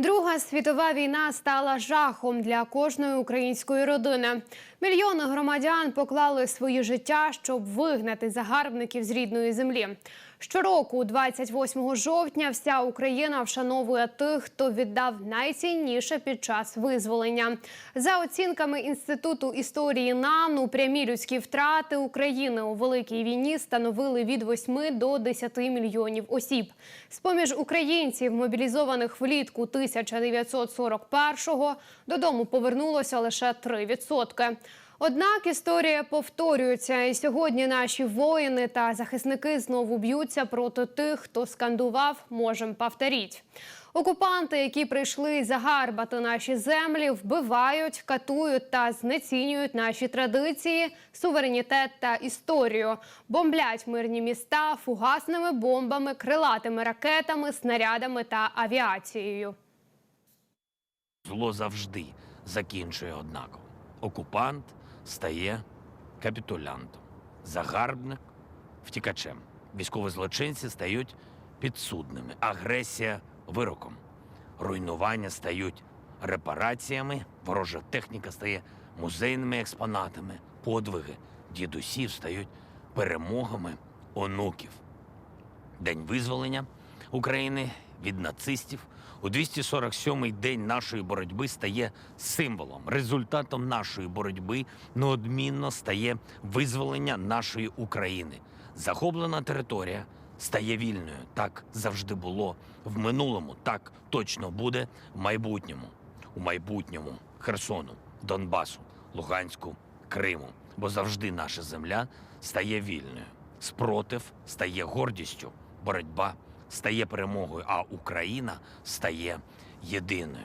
Друга світова війна стала жахом для кожної української родини. Мільйони громадян поклали свої життя, щоб вигнати загарбників з рідної землі. Щороку, 28 жовтня, вся Україна вшановує тих, хто віддав найцінніше під час визволення. За оцінками інституту історії НАНУ, прямі людські втрати України у великій війні становили від 8 до 10 мільйонів осіб. З-поміж українців, мобілізованих влітку 1941-го, додому повернулося лише 3%. Однак історія повторюється, і сьогодні наші воїни та захисники знову б'ються проти тих, хто скандував «можем повторіть». Окупанти, які прийшли загарбати наші землі, вбивають, катують та знецінюють наші традиції, суверенітет та історію, бомблять мирні міста фугасними бомбами, крилатими ракетами, снарядами та авіацією. Зло завжди закінчує однаково. Окупант стає капітулянтом, загарбник втікачем. Військові злочинці стають підсудними, агресія вироком, руйнування стають репараціями, ворожа техніка стає музейними експонатами, подвиги дідусів стають перемогами онуків. День визволення України від нацистів у 247-й день нашої боротьби стає символом. Результатом нашої боротьби неодмінно стає визволення нашої України. Захоплена територія стає вільною. Так завжди було в минулому, так точно буде в майбутньому. У майбутньому Херсону, Донбасу, Луганську, Криму. Бо завжди наша земля стає вільною. Спротив стає гордістю, боротьба стає перемогою, а Україна стає єдиною.